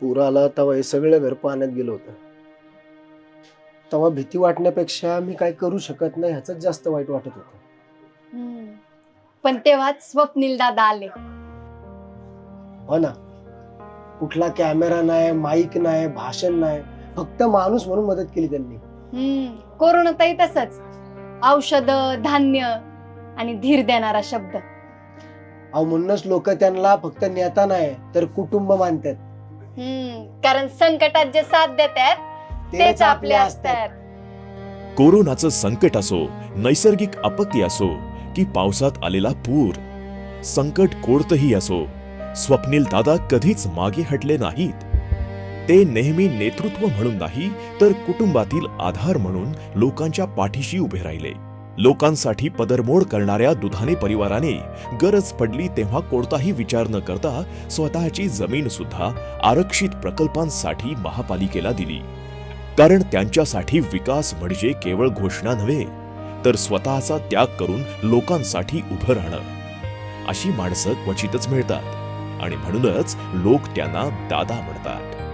पूर आला तेव्हा हे सगळं घर पाण्यात गेलं होतं. तेव्हा भीती वाटण्यापेक्षा मी काय करू शकत नाही ह्याच जास्त वाईट वाटत होतं. हम्म. पण तेव्हाच स्वप्नील दादा आले. हो ना. कुठला कॅमेरा नाही माईक नाही भाषण नाही फक्त माणूस म्हणून मदत केली त्यांनी. हम्म. कोरोनातही तसंच. औषध धान्य आणि धीर देणारा शब्द. अहो म्हणूनच लोक त्यांना फक्त नेता नाही तर कुटुंब मानतात. हम्म कारण संकटात जे साथ देतात तेच आपले असतात. कोरोनाचं संकट असो नैसर्गिक आपत्ती असो की पावसात आलेला पूर संकट कोणतंही असो स्वप्नील दादा कधीच मागे हटले नाहीत. ते नेहमी नेतृत्व म्हणून नाही तर कुटुंबातील आधार म्हणून लोकांच्या पाठीशी उभे राहिले. लोकांसाठी पदरमोड करणाऱ्या दुधाने परिवाराने गरज पडली तेव्हा कोणताही विचार न करता स्वतःची जमीन सुद्धा आरक्षित प्रकल्पांसाठी महापालिकेला दिली. कारण त्यांच्यासाठी विकास म्हणजे केवळ घोषणा नव्हे तर स्वतःचा त्याग करून लोकांसाठी उभं राहणं. अशी माणसं क्वचितच मिळतात आणि म्हणूनच लोक त्यांना दादा म्हणतात.